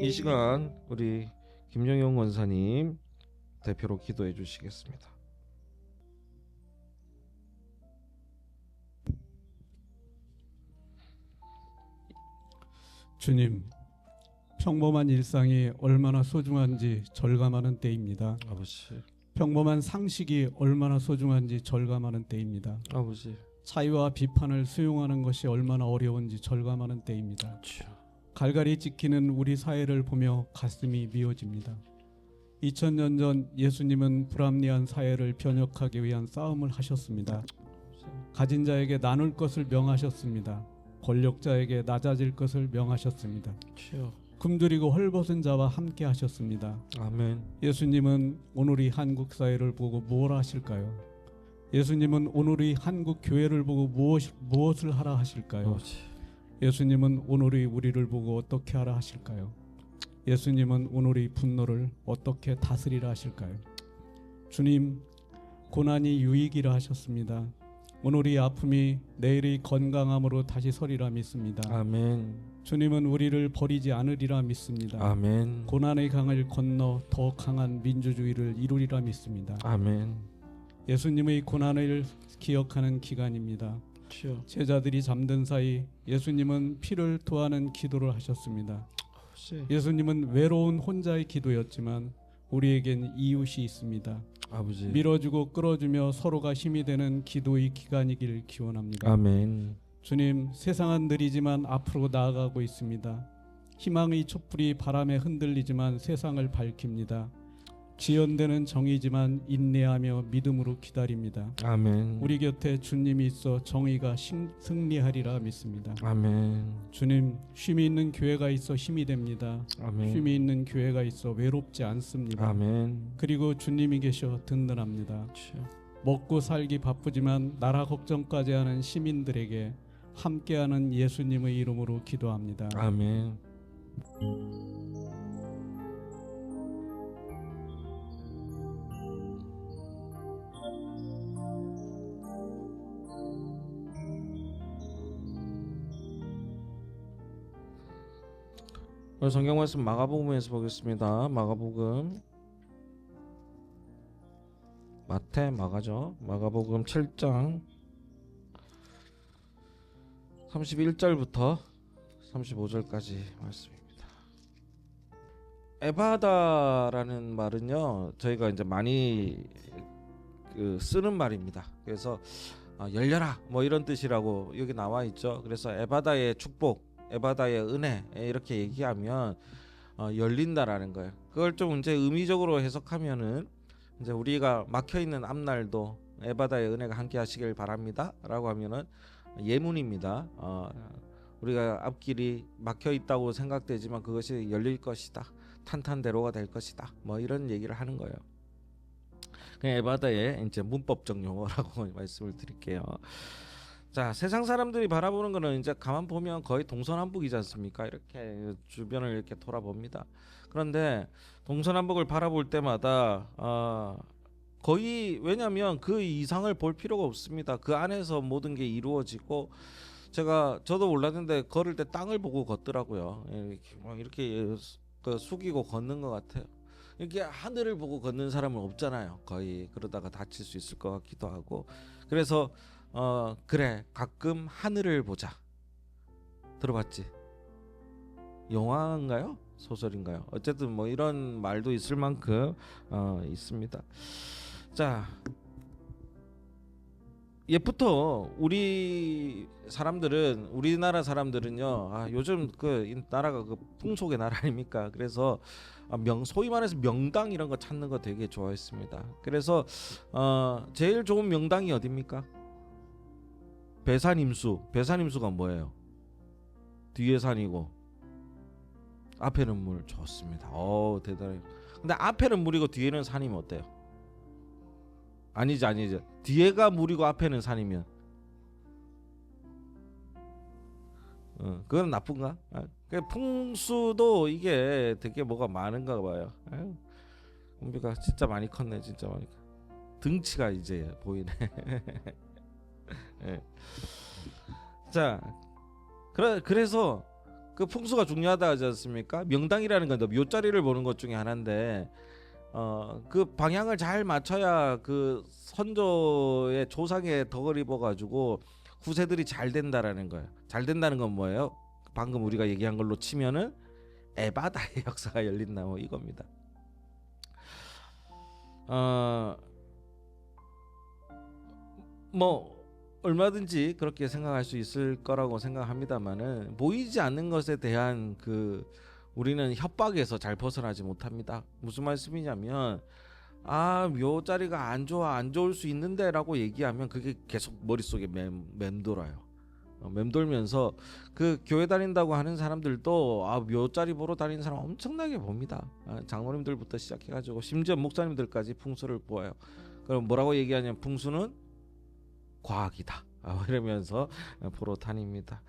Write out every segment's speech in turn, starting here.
이 시간 우리 김영용 원사님 대표로 기도해 주시겠습니다. 주님, 평범한 일상이 얼마나 소중한지 절감하는 때입니다. 아버지, 평범한 상식이 얼마나 소중한지 절감하는 때입니다. 아버지, 차이와 비판을 수용하는 것이 얼마나 어려운지 절감하는 때입니다. 주여. 갈갈이 찍히는 우리 사회를 보며 가슴이 미어집니다. 2000년 전 예수님은 불합리한 사회를 변혁하기 위한 싸움을 하셨습니다. 가진 자에게 나눌 것을 명하셨습니다. 권력자에게 낮아질 것을 명하셨습니다. 주여. 굶주리고 헐벗은 자와 함께 하셨습니다. 아멘. 예수님은 오늘 이 한국 사회를 보고 무엇 하실까요? 예수님은 오늘 이 한국 교회를 보고 무엇, 무엇을 하라 하실까요? 아버지, 예수님은 오늘의 우리를 보고 어떻게 하라 하실까요? 예수님은 오늘의 분노를 어떻게 다스리라 하실까요? 주님, 고난이 유익이라 하셨습니다. 오늘의 아픔이 내일의 건강함으로 다시 서리라 믿습니다. 아멘. 주님은 우리를 버리지 않으리라 믿습니다. 아멘. 고난의 강을 건너 더 강한 민주주의를 이루리라 믿습니다. 아멘. 예수님의 고난을 기억하는 기간입니다. 주여. 제자들이 잠든 사이 예수님은 피를 토하는 기도를 하셨습니다. 아버지, 예수님은 외로운 혼자의 기도였지만 우리에겐 이웃이 있습니다. 아버지. 밀어주고 끌어주며 서로가 힘이 되는 기도의 기간이길 기원합니다. 아멘. 주님, 세상은 느리지만 앞으로 나아가고 있습니다. 희망의 촛불이 바람에 흔들리지만 세상을 밝힙니다. 지연되는 정의지만 인내하며 믿음으로 기다립니다. 아멘. 우리 곁에 주님이 있어 정의가 신- 승리하리라 믿습니다. 아멘. 주님, 쉼이 있는 교회가 있어 힘이 됩니다. 아멘. 쉼이 있는 교회가 있어 외롭지 않습니다. 아멘. 그리고 주님이 계셔 든든합니다. 주여. 먹고 살기 바쁘지만 나라 걱정까지 하는 시민들에게 함께하는 예수님의 이름으로 기도합니다. 아멘. 오늘 성경 말씀 마가복음에서 보겠습니다. 마가복음 마태 마가죠. 마가복음 7장 31절부터 35절까지 말씀입니다. 에바다라는 말은요, 저희가 이제 많이 그 쓰는 말입니다. 그래서 어, 열려라 뭐 이런 뜻이라고 여기 나와 있죠. 그래서 에바다의 축복, 에바다의 은혜 이렇게 얘기하면 어, 열린다라는 거예요. 그걸 좀 이제 의미적으로 해석하면은 이제 우리가 막혀 있는 앞날도 에바다의 은혜가 함께 하시길 바랍니다라고 하면은 예문입니다. 어, 우리가 앞길이 막혀 있다고 생각되지만 그것이 열릴 것이다. 탄탄대로가 될 것이다. 뭐 이런 얘기를 하는 거예요. 그냥 에바다의 이제 문법적 용어라고 말씀을 드릴게요. 자, 세상 사람들이 바라보는 거는 이제 가만 보면 거의 동서남북이지 않습니까? 이렇게 주변을 이렇게 돌아봅니다. 그런데 동서남북을 바라볼 때마다 어, 거의 왜냐하면 그 이상을 볼 필요가 없습니다. 그 안에서 모든 게 이루어지고 제가 저도 몰랐는데 걸을 때 땅을 보고 걷더라고요. 이렇게 막 이렇게 그 숙이고 걷는 것 같아요. 이렇게 하늘을 보고 걷는 사람은 없잖아요. 거의 그러다가 다칠 수 있을 것 같기도 하고 그래서 어 그래 가끔 하늘을 보자 들어봤지? 영화인가요? 소설인가요? 어쨌든 뭐 이런 말도 있을 만큼 어 있습니다. 자 예부터 우리 사람들은 우리나라 사람들은요 아 요즘 그이 나라가 그 풍속의 나라 아닙니까 그래서 아, 명 소위 말해서 명당 이런 거 찾는 거 되게 좋아했습니다 그래서 어 제일 좋은 명당이 어딥니까 배산임수 배산임수가 뭐예요 뒤에 산이고 앞에는 물 좋습니다 어 대단해요 근데 앞에는 물이고 뒤에는 산이면 어때요 아니지 아니지 뒤에가 물이고 앞에는 산이면 어, 그건 나쁜가? 아, 그 풍수도 이게 되게 뭐가 많은가 봐요. 아유, 공비가 진짜 많이 컸네, 진짜 많이. 커. 등치가 이제 보이네. 예. 자, 그래 그래서 그 풍수가 중요하다 하지 않습니까? 명당이라는 건 묘자리를 보는 것 중에 하나인데 어 그 방향을 잘 맞춰야 그 선조의 조상의 덕을 입어가지고 후세들이 잘 된다라는 거예요. 잘 된다는 건 뭐예요? 방금 우리가 얘기한 걸로 치면은 에바다의 역사가 열린다 뭐 이겁니다. 어 뭐 얼마든지 그렇게 생각할 수 있을 거라고 생각합니다만은 보이지 않는 것에 대한 그 우리는 협박에서 잘 벗어나지 못합니다. 무슨 말씀이냐면 아 묘자리가 안 좋아 안 좋을 수 있는데라고 얘기하면 그게 계속 머릿속에 맴, 맴돌아요. 어, 맴돌면서 그 교회 다닌다고 하는 사람들도 아 묘자리 보러 다니는 사람 엄청나게 봅니다. 아, 장로님들부터 시작해가지고 심지어 목사님들까지 풍수를 보아요. 그럼 뭐라고 얘기하냐면 풍수는 과학이다. 아, 이러면서 보러 다닙니다.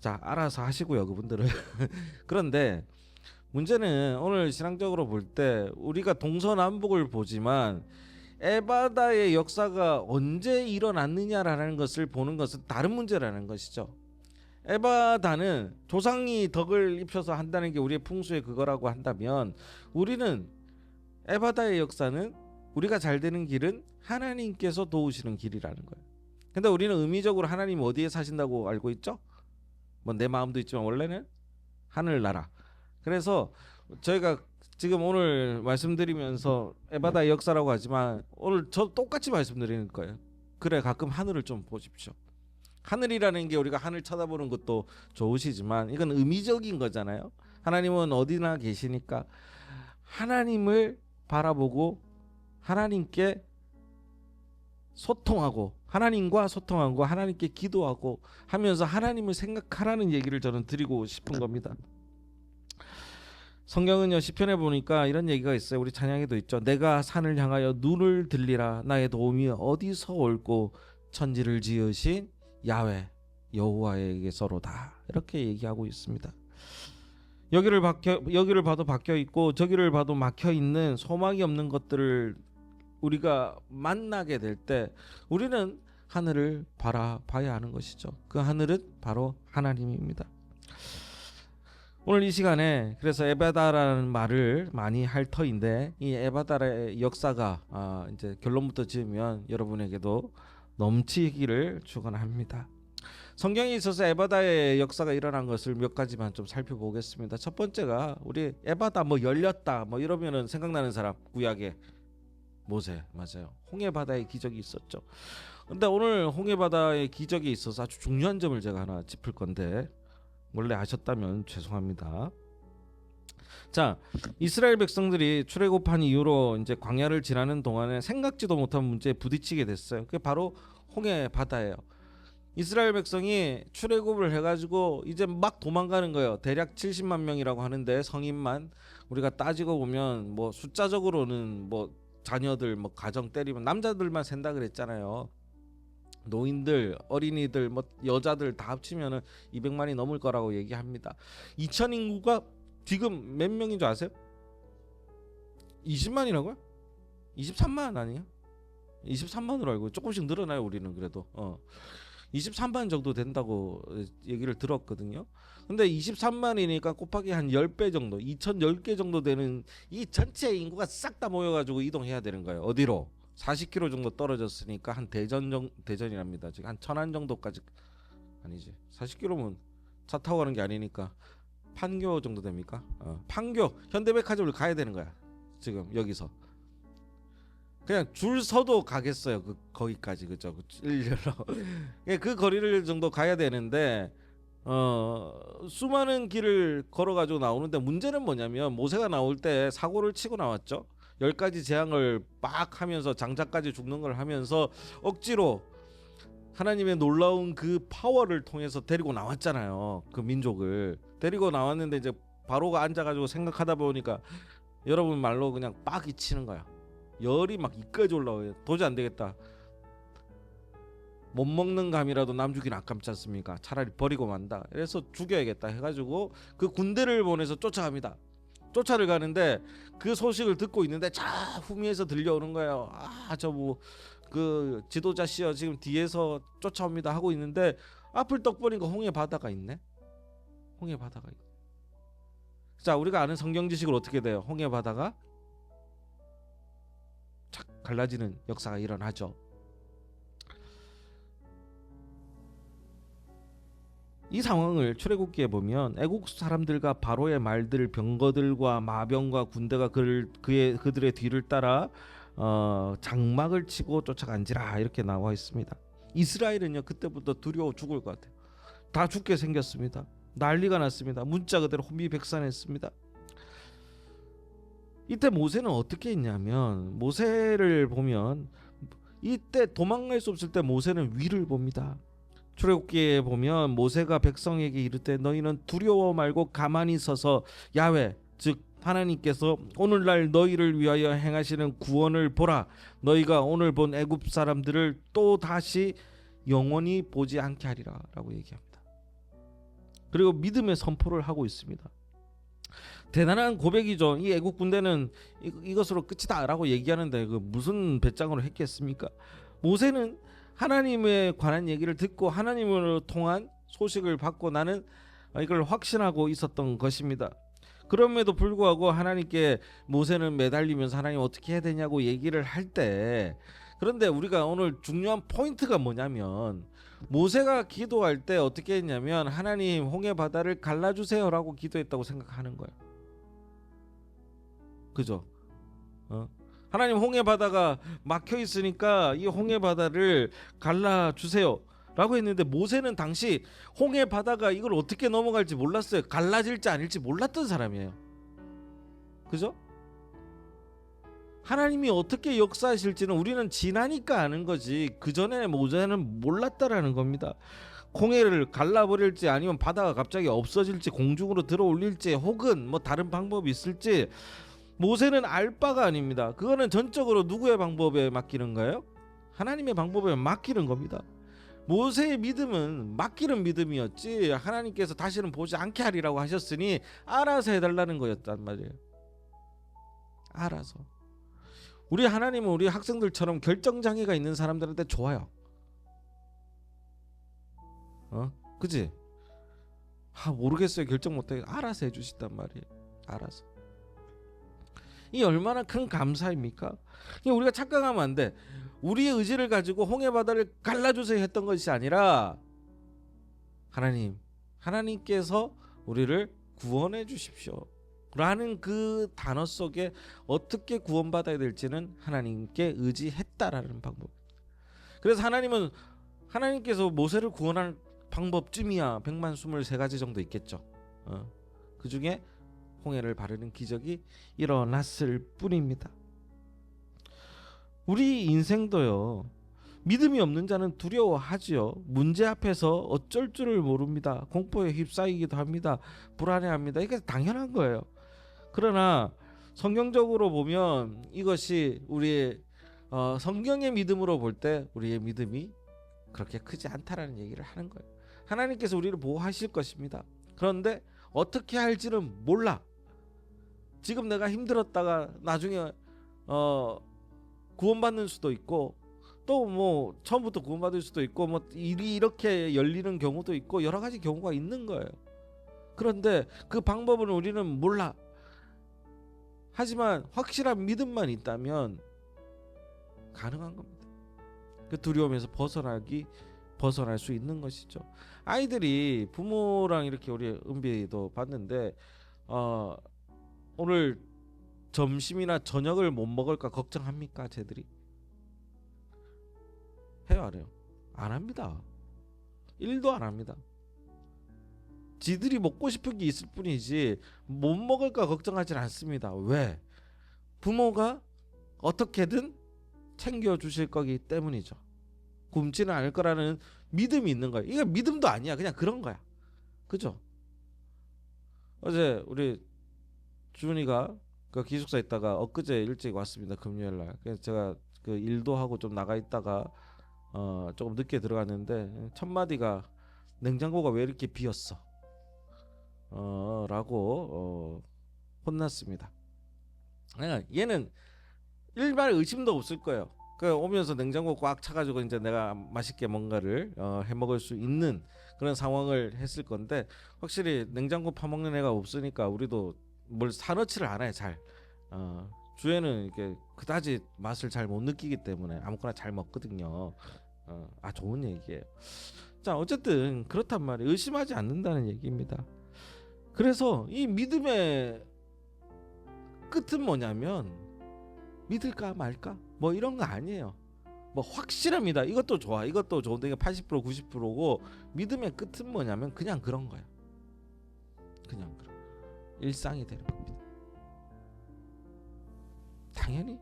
자 알아서 하시고요 그분들은 그런데 문제는 오늘 신앙적으로 볼 때 우리가 동서남북을 보지만 에바다의 역사가 언제 일어났느냐라는 것을 보는 것은 다른 문제라는 것이죠. 에바다는 조상이 덕을 입혀서 한다는 게 우리의 풍수의 그거라고 한다면 우리는 에바다의 역사는 우리가 잘 되는 길은 하나님께서 도우시는 길이라는 거예요. 근데 우리는 의미적으로 하나님 어디에 사신다고 알고 있죠? 뭐 내 마음도 있지만 원래는 하늘나라. 그래서 저희가 지금 오늘 말씀드리면서 에바다의 역사라고 하지만 오늘 저 똑같이 말씀드리는 거예요. 그래 가끔 하늘을 좀 보십시오. 하늘이라는 게 우리가 하늘 쳐다보는 것도 좋으시지만 이건 의미적인 거잖아요. 하나님은 어디나 계시니까 하나님을 바라보고 하나님께 소통하고 하나님과 소통하고 하나님께 기도하고 하면서 하나님을 생각하라는 얘기를 저는 드리고 싶은 겁니다. 성경은요 시편에 보니까 이런 얘기가 있어요. 우리 찬양에도 있죠. 내가 산을 향하여 눈을 들리라 나의 도움이 어디서 올고 천지를 지으신 야훼 여호와에게서로다 이렇게 얘기하고 있습니다. 여기를 박혀 여기를 봐도 박혀 있고 저기를 봐도 막혀 있는 소망이 없는 것들을 우리가 만나게 될 때 우리는 하늘을 바라봐야 하는 것이죠. 그 하늘은 바로 하나님입니다. 오늘 이 시간에 그래서 에바다라는 말을 많이 할 터인데 이 에바다의 역사가 아, 이제 결론부터 지으면 여러분에게도 넘치기를 축원합니다. 성경에 있어서 에바다의 역사가 일어난 것을 몇 가지만 좀 살펴보겠습니다. 첫 번째가 우리 에바다 뭐 열렸다 뭐 이러면은 생각나는 사람 구약에 모세 맞아요. 홍해 바다의 기적이 있었죠. 근데 오늘 홍해 바다의 기적이 있어서 아주 중요한 점을 제가 하나 짚을 건데 원래 아셨다면 죄송합니다. 자, 이스라엘 백성들이 출애굽한 이후로 이제 광야를 지나는 동안에 생각지도 못한 문제에 부딪히게 됐어요. 그게 바로 홍해 바다예요. 이스라엘 백성이 출애굽을 해가지고 이제 막 도망가는 거예요. 대략 70만 명이라고 하는데 성인만 우리가 따지고 보면 뭐 숫자적으로는 뭐 자녀들 뭐 가정 때리면 남자들만 센다 그랬잖아요. 노인들, 어린이들, 뭐 여자들 다 합치면은 200만이 넘을 거라고 얘기합니다. 2천 인구가 지금 몇 명인 줄 아세요? 20만이라고요? 23만 아니에요? 23만으로 알고 조금씩 늘어나요 우리는 그래도 어. 23만 정도 된다고 얘기를 들었거든요. 근데 23만이니까 곱하기 한 10배 정도, 2010개 정도 되는 이 전체 인구가 싹 다 모여 가지고 이동해야 되는 거예요. 어디로? 40km 정도 떨어졌으니까 한 대전 정 대전이랍니다. 지금 한 천안 정도까지 아니지. 40km면 차 타고 가는 게 아니니까 판교 정도 됩니까? 어. 판교 현대백화점을 가야 되는 거야. 지금 여기서. 그냥 줄 서도 가겠어요. 그 거기까지 그죠? 그 일렬로. 예, 그 거리를 정도 가야 되는데 어 수많은 길을 걸어 가지고 나오는데 문제는 뭐냐면 모세가 나올 때 사고를 치고 나왔죠. 열 가지 재앙을 빡 하면서 장자까지 죽는 걸 하면서 억지로 하나님의 놀라운 그 파워를 통해서 데리고 나왔잖아요. 그 민족을 데리고 나왔는데 이제 바로가 앉아가지고 생각하다 보니까 여러분 말로 그냥 빡 이 치는 거야. 열이 막 이까지 올라와요. 도저히 안 되겠다. 못 먹는 감이라도 남 죽이는 아깝지 않습니까? 차라리 버리고 만다. 그래서 죽여야겠다 해가지고 그 군대를 보내서 쫓아갑니다. 쫓아를 가는데 그 소식을 듣고 있는데 저 후미에서 들려오는 거예요. 아 저 뭐 그 지도자 씨여 지금 뒤에서 쫓아옵니다 하고 있는데 앞을 떡 보니까 홍해 바다가 있네. 홍해 바다가 있- 자 우리가 아는 성경 지식으로 어떻게 돼요? 홍해 바다가 착 갈라지는 역사가 일어나죠. 이 상황을 출애굽기에 보면 애국 사람들과 바로의 말들 병거들과 마병과 군대가 그를 그의 그들의 뒤를 따라 어, 장막을 치고 쫓아간지라 이렇게 나와 있습니다. 이스라엘은요 그때부터 두려워 죽을 것 같아요. 다 죽게 생겼습니다. 난리가 났습니다. 문자 그대로 혼비백산했습니다. 이때 모세는 어떻게 했냐면 모세를 보면 이때 도망갈 수 없을 때 모세는 위를 봅니다. 출애굽기에 보면 모세가 백성에게 이르되 너희는 두려워 말고 가만히 서서 야훼 즉 하나님께서 오늘날 너희를 위하여 행하시는 구원을 보라 너희가 오늘 본 애굽 사람들을 또 다시 영원히 보지 않게 하리라라고 얘기합니다. 그리고 믿음의 선포를 하고 있습니다. 대단한 고백이죠. 이 애국 군대는 이- 이것으로 끝이다라고 얘기하는데 그 무슨 배짱으로 했겠습니까? 모세는 하나님에 관한 얘기를 듣고 하나님으로 통한 소식을 받고 나는 이걸 확신하고 있었던 것입니다. 그럼에도 불구하고 하나님께 모세는 매달리면서 하나님 어떻게 해야 되냐고 얘기를 할 때 그런데 우리가 오늘 중요한 포인트가 뭐냐면 모세가 기도할 때 어떻게 했냐면 하나님 홍해 바다를 갈라 주세요라고 기도했다고 생각하는 거예요. 그죠? 어? 하나님 홍해 바다가 막혀 있으니까 이 홍해 바다를 갈라 주세요. 라고 했는데 모세는 당시 홍해 바다가 이걸 어떻게 넘어갈지 몰랐어요. 갈라질지 아닐지 몰랐던 사람이에요. 그죠? 하나님이 어떻게 역사하실지는 우리는 지나니까 아는 거지. 그 전에 모세는 몰랐다라는 겁니다. 홍해를 갈라버릴지 아니면 바다가 갑자기 없어질지 공중으로 들어올릴지 혹은 뭐 다른 방법이 있을지 모세는 알 바가 아닙니다. 그거는 전적으로 누구의 방법에 맡기는 거예요? 하나님의 방법에 맡기는 겁니다. 모세의 믿음은 맡기는 믿음이었지 하나님께서 다시는 보지 않게 하리라고 하셨으니 알아서 해달라는 거였단 말이에요. 알아서. 우리 하나님은 우리 학생들처럼 결정 장애가 있는 사람들한테 좋아요. 어, 그지? 아 모르겠어요 결정 못해 알아서 해주신단 말이에요. 알아서. 이 얼마나 큰 감사입니까? 우리가 착각하면 안 돼. 우리의 의지를 가지고 홍해 바다를 갈라주세요 했던 것이 아니라 하나님, 하나님께서 우리를 구원해 주십시오. 라는 그 단어 속에 어떻게 구원받아야 될지는 하나님께 의지했다라는 방법. 그래서 하나님은 하나님께서 모세를 구원할 방법쯤이야 123가지 정도 있겠죠. 어. 그 중에 홍해를 바르는 기적이 일어났을 뿐입니다. 우리 인생도요. 믿음이 없는 자는 두려워하지요. 문제 앞에서 어쩔 줄을 모릅니다. 공포에 휩싸이기도 합니다. 불안해합니다. 이게 당연한 거예요. 그러나 성경적으로 보면 이것이 우리의 어, 성경의 믿음으로 볼 때 우리의 믿음이 그렇게 크지 않다라는 얘기를 하는 거예요. 하나님께서 우리를 보호하실 것입니다. 그런데 어떻게 할지는 몰라. 지금 내가 힘들었다가 나중에 어 구원받는 수도 있고 또 뭐 처음부터 구원받을 수도 있고 뭐 일이 이렇게 열리는 경우도 있고 여러 가지 경우가 있는 거예요. 그런데 그 방법은 우리는 몰라. 하지만 확실한 믿음만 있다면 가능한 겁니다. 그 두려움에서 벗어나기 벗어날 수 있는 것이죠. 아이들이 부모랑 이렇게 우리 은비도 봤는데 어 오늘 점심이나 저녁을 못 먹을까 걱정합니까, 쟤들이? 해요, 안 해요? 안 합니다. 일도 안 합니다. 지들이 먹고 싶은 게 있을 뿐이지 못 먹을까 걱정하지 않습니다. 왜? 부모가 어떻게든 챙겨 주실 거기 때문이죠. 굶지는 않을 거라는 믿음이 있는 거예요. 이게 믿음도 아니야. 그냥 그런 거야. 그죠? 어제 우리 주은이가 그 기숙사 있다가 엊그제 일찍 왔습니다. 금요일 날. 그래서 제가 그 일도 하고 좀 나가 있다가 어 조금 늦게 들어갔는데 첫 마디가 냉장고가 왜 이렇게 비었어? 어라고 어 혼났습니다. 그러니까 얘는 일반 의심도 없을 거예요. 그 오면서 냉장고 꽉 차가지고 이제 내가 맛있게 뭔가를 어, 해 먹을 수 있는 그런 상황을 했을 건데 확실히 냉장고 파먹는 애가 없으니까 우리도 뭘 사놓지를 않아요 잘. 어, 주에는 이게 그다지 맛을 잘 못 느끼기 때문에 아무거나 잘 먹거든요. 어, 아 좋은 얘기예요. 자 어쨌든 그렇단 말이에요. 의심하지 않는다는 얘기입니다. 그래서 이 믿음의 끝은 뭐냐면 믿을까 말까 뭐 이런 거 아니에요. 뭐 확실합니다. 이것도 좋아. 이것도 좋은데 이게 80% 90%고 믿음의 끝은 뭐냐면 그냥 그런 거야. 그냥 그런 일상이 되는 겁니다. 당연히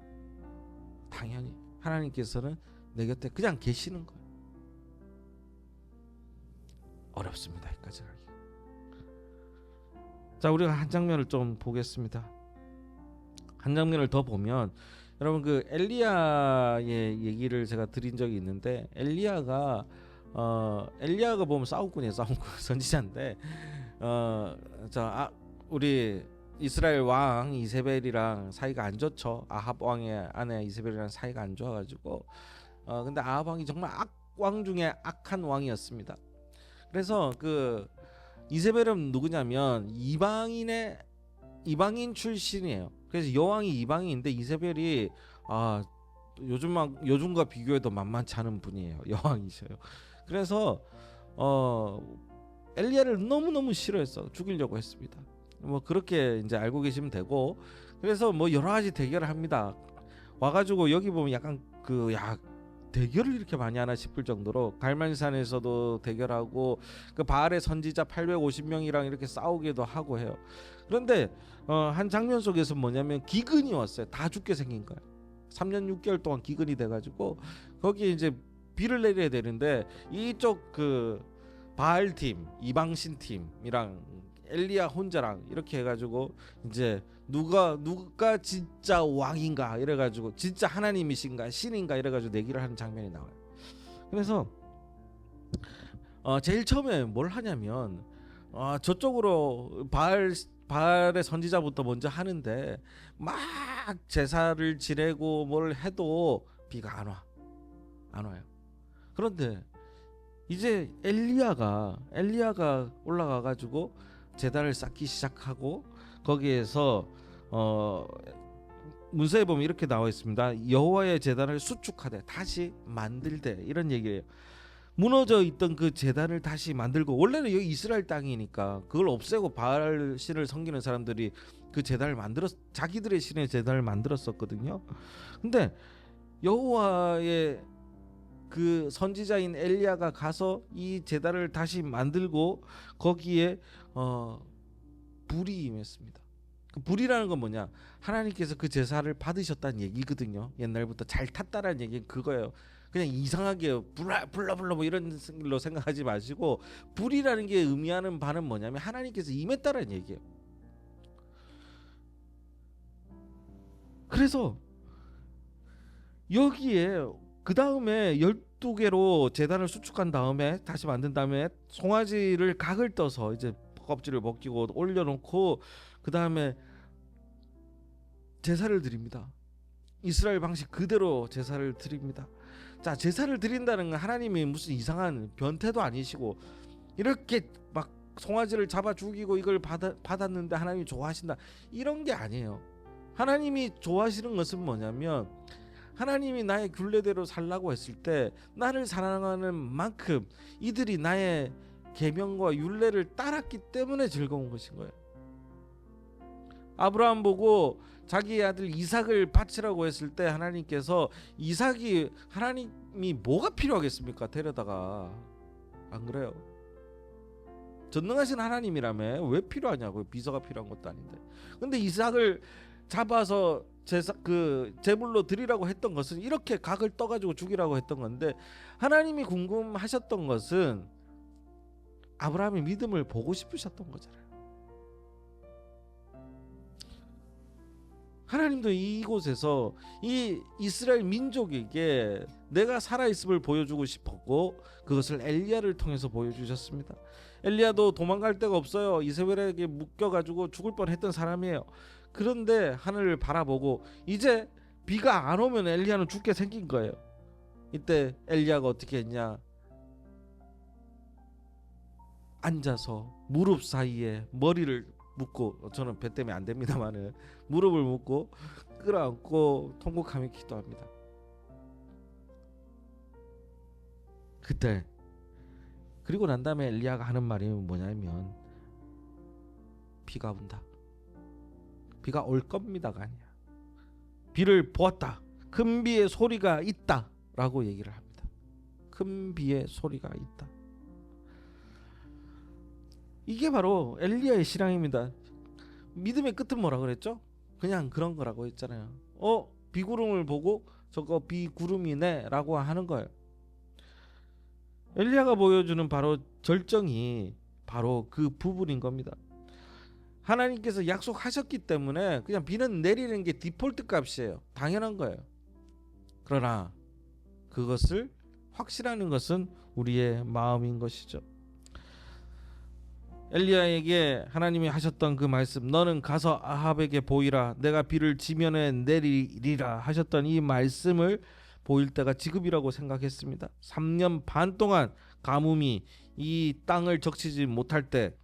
당연히 하나님께서는 내 곁에 그냥 계시는 거예요. 어렵습니다. 여기까지 가기. 자, 우리가 한 장면을 좀 보겠습니다. 한 장면을 더 보면 여러분 그 엘리야의 얘기를 제가 드린 적이 있는데 엘리야가 어 엘리야가 보면 싸움꾼이에요 싸움꾼 선지자인데 어자 아, 우리 이스라엘 왕 이세벨이랑 사이가 안 좋죠 아합 왕의 아내 이세벨이랑 사이가 안 좋아가지고 어 근데 아합 왕이 정말 악왕 중에 악한 왕이었습니다 그래서 그 이세벨은 누구냐면 이방인의 이방인 출신이에요. 그래서 여왕이 이방인인데 이세벨이 아 요즘 요즘과 비교해도 만만치 않은 분이에요. 여왕이셔요. 그래서 어 엘리야를 너무 너무 싫어했어. 죽이려고 했습니다. 뭐 그렇게 이제 알고 계시면 되고 그래서 뭐 여러 가지 대결을 합니다. 와가지고 여기 보면 약간 그야 대결을 이렇게 많이 하나 싶을 정도로 갈만산에서도 대결하고 그 바알의 선지자 850명이랑 이렇게 싸우기도 하고 해요. 그런데 어, 한 장면 속에서 뭐냐면 기근이 왔어요. 다 죽게 생긴 거예요. 3년 6개월 동안 기근이 돼가지고 거기에 이제 비를 내려야 되는데 이쪽 그 바알 팀, 이방신 팀이랑 엘리야 혼자랑 이렇게 해가지고 이제 누가 누가 진짜 왕인가 이래가지고 진짜 하나님이신가 신인가 이래가지고 내기를 하는 장면이 나와요. 그래서 어 제일 처음에 뭘 하냐면 어 저쪽으로 바알 바알의 선지자부터 먼저 하는데 막 제사를 지내고 뭘 해도 비가 안 와. 안 와요. 그런데 이제 엘리야가 엘리야가 올라가 가지고 제단을 쌓기 시작하고 거기에서 어 문서에 보면 이렇게 나와 있습니다. 여호와의 제단을 수축하되 다시 만들되 이런 얘기예요. 무너져 있던 그 제단을 다시 만들고 원래는 여기 이스라엘 땅이니까 그걸 없애고 바알 신을 섬기는 사람들이 그 제단을 만들었 자기들의 신의 제단을 만들었었거든요. 근데 여호와의 그 선지자인 엘리야가 가서 이 제단을 다시 만들고 거기에 어 불이 임했습니다. 그 불이라는 건 뭐냐? 하나님께서 그 제사를 받으셨다는 얘기거든요. 옛날부터 잘 탔다라는 얘기는 그거예요. 그냥 이상하게 불라 불러 불러 뭐 이런 걸로 생각하지 마시고 불이라는 게 의미하는 바는 뭐냐면 하나님께서 임했다라는 얘기예요. 그래서 여기에 그 다음에 12개로 재단을 수축한 다음에 다시 만든 다음에 송아지를 각을 떠서 이제 껍질을 벗기고 올려놓고 그 다음에 제사를 드립니다. 이스라엘 방식 그대로 제사를 드립니다. 자 제사를 드린다는 건 하나님이 무슨 이상한 변태도 아니시고 이렇게 막 송아지를 잡아 죽이고 이걸 받아, 받았는데 하나님이 좋아하신다 이런 게 아니에요. 하나님이 좋아하시는 것은 뭐냐면 하나님이 나의 균례대로 살라고 했을 때 나를 사랑하는 만큼 이들이 나의 계명과 율례를 따랐기 때문에 즐거운 것인 거예요. 아브라함 보고 자기 아들 이삭을 바치라고 했을 때 하나님께서 이삭이 하나님이 뭐가 필요하겠습니까? 데려다가 안 그래요? 전능하신 하나님이라며 왜 필요하냐고 비서가 필요한 것도 아닌데. 근데 이삭을 잡아서 제사 그 제물로 드리라고 했던 것은 이렇게 각을 떠가지고 죽이라고 했던 건데 하나님이 궁금하셨던 것은 아브라함의 믿음을 보고 싶으셨던 거잖아요. 하나님도 이곳에서 이 이스라엘 민족에게 내가 살아 있음을 보여주고 싶었고 그것을 엘리야를 통해서 보여주셨습니다. 엘리야도 도망갈 데가 없어요. 이세벨에게 묶여 가지고 죽을 뻔했던 사람이에요. 그런데 하늘을 바라보고 이제 비가 안 오면 엘리야는 죽게 생긴 거예요. 이때 엘리야가 어떻게 했냐? 앉아서 무릎 사이에 머리를 묶고 저는 배 때문에 안 됩니다만은 무릎을 묶고 끌어안고 통곡하며 기도합니다. 그때 그리고 난 다음에 엘리야가 하는 말이 뭐냐면 비가 온다. 비가 올 겁니다가 아니야. 비를 보았다. 큰 비의 소리가 있다라고 얘기를 합니다. 큰 비의 소리가 있다. 이게 바로 엘리야의 신앙입니다. 믿음의 끝은 뭐라 그랬죠? 그냥 그런 거라고 했잖아요. 어 비구름을 보고 저거 비구름이네라고 하는 거예요. 엘리야가 보여주는 바로 절정이 바로 그 부분인 겁니다. 하나님께서 약속하셨기 때문에 그냥 비는 내리는 게 디폴트 값이에요. 당연한 거예요. 그러나 그것을 확실하는 것은 우리의 마음인 것이죠. 엘리야에게 하나님이 하셨던 그 말씀 너는 가서 아합에게 보이라 내가 비를 지면에 내리리라 하셨던 이 말씀을 보일 때가 지금이라고 생각했습니다. 3년 반 동안 가뭄이 이 땅을 적시지 못할 때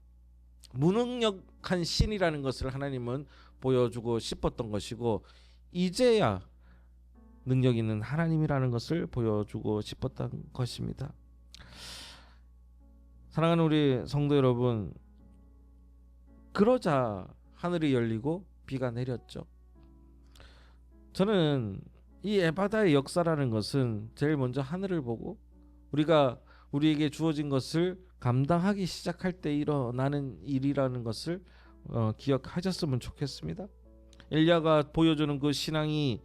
무능력한 신이라는 것을 하나님은 보여주고 싶었던 것이고 이제야 능력 있는 하나님이라는 것을 보여주고 싶었던 것입니다. 사랑하는 우리 성도 여러분, 그러자 하늘이 열리고 비가 내렸죠. 저는 이 에바다의 역사라는 것은 제일 먼저 하늘을 보고 우리가 우리에게 주어진 것을 감당하기 시작할 때 일어나는 일이라는 것을 어, 기억하셨으면 좋겠습니다. 엘리야가 보여주는 그 신앙이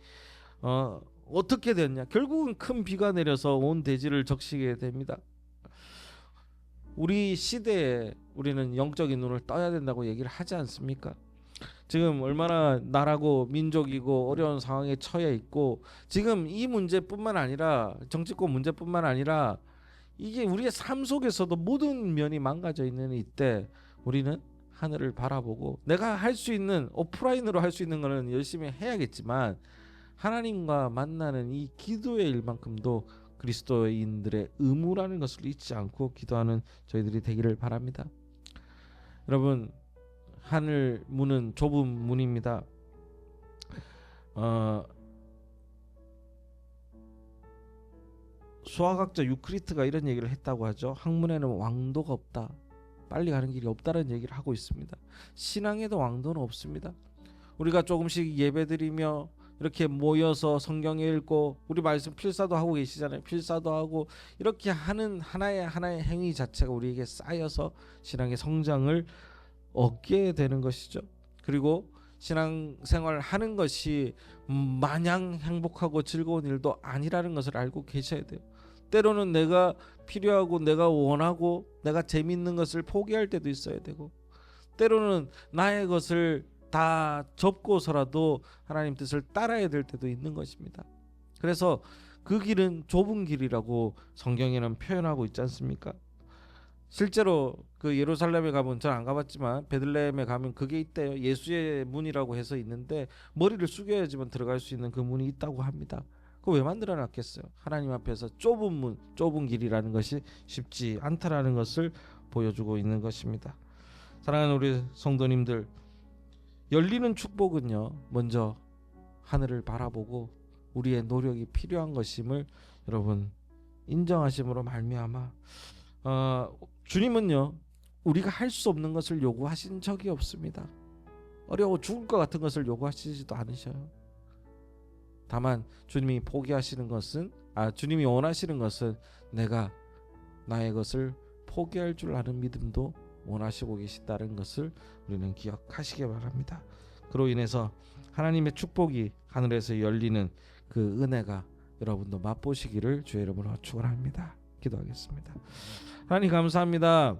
어, 어떻게 됐냐? 결국은 큰 비가 내려서 온 대지를 적시게 됩니다. 우리 시대에 우리는 영적인 눈을 떠야 된다고 얘기를 하지 않습니까? 지금 얼마나 나라고 민족이고 어려운 상황에 처해 있고 지금 이 문제뿐만 아니라 정치권 문제뿐만 아니라 이게 우리의 삶 속에서도 모든 면이 망가져 있는 이때 우리는 하늘을 바라보고 내가 할 수 있는 오프라인으로 할 수 있는 거는 열심히 해야겠지만 하나님과 만나는 이 기도의 일만큼도 그리스도인들의 의무라는 것을 잊지 않고 기도하는 저희들이 되기를 바랍니다. 여러분 하늘 문은 좁은 문입니다. 어, 수학학자 유크리트가 이런 얘기를 했다고 하죠. 학문에는 왕도가 없다. 빨리 가는 길이 없다는 얘기를 하고 있습니다. 신앙에도 왕도는 없습니다. 우리가 조금씩 예배드리며 이렇게 모여서 성경 읽고 우리 말씀 필사도 하고 계시잖아요. 필사도 하고 이렇게 하는 하나의 하나의 행위 자체가 우리에게 쌓여서 신앙의 성장을 얻게 되는 것이죠. 그리고 신앙생활 하는 것이 마냥 행복하고 즐거운 일도 아니라는 것을 알고 계셔야 돼요. 때로는 내가 필요하고 내가 원하고 내가 재밌는 것을 포기할 때도 있어야 되고 때로는 나의 것을 다 접고서라도 하나님 뜻을 따라야 될 때도 있는 것입니다. 그래서 그 길은 좁은 길이라고 성경에는 표현하고 있지 않습니까? 실제로 그 예루살렘에 가면 저는 안 가봤지만 베들레헴에 가면 그게 있대요. 예수의 문이라고 해서 있는데 머리를 숙여야지만 들어갈 수 있는 그 문이 있다고 합니다. 그거 왜 만들어 놨겠어요? 하나님 앞에서 좁은 문, 좁은 길이라는 것이 쉽지 않다라는 것을 보여주고 있는 것입니다. 사랑하는 우리 성도님들, 열리는 축복은요. 먼저 하늘을 바라보고 우리의 노력이 필요한 것임을 여러분 인정하심으로 말미암아 어, 주님은요 우리가 할 수 없는 것을 요구하신 적이 없습니다. 어려워 죽을 것 같은 것을 요구하시지도 않으셔요. 다만 주님이 포기하시는 것은 아 주님이 원하시는 것은 내가 나의 것을 포기할 줄 아는 믿음도 원하시고 계시다는 것을 우리는 기억하시기 바랍니다. 그로 인해서 하나님의 축복이 하늘에서 열리는 그 은혜가 여러분도 맛보시기를 주의 이름으로 축원합니다. 기도하겠습니다. 하나님 감사합니다.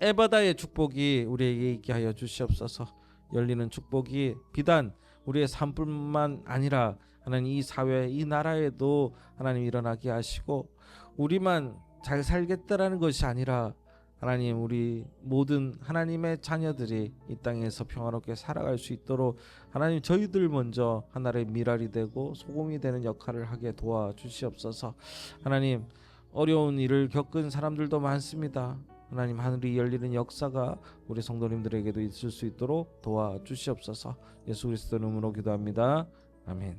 에바다의 축복이 우리에게 있게 하여 주시옵소서. 열리는 축복이 비단 우리의 삶뿐만 아니라 하나님 이 사회 이 나라에도 하나님 일어나게 하시고 우리만 잘 살겠다라는 것이 아니라 하나님 우리 모든 하나님의 자녀들이 이 땅에서 평화롭게 살아갈 수 있도록 하나님 저희들 먼저 하나의 미랄이 되고 소금이 되는 역할을 하게 도와주시옵소서. 하나님 어려운 일을 겪은 사람들도 많습니다. 하나님 하늘이 열리는 역사가 우리 성도님들에게도 있을 수 있도록 도와주시옵소서. 예수 그리스도 이름으로 기도합니다. 아멘.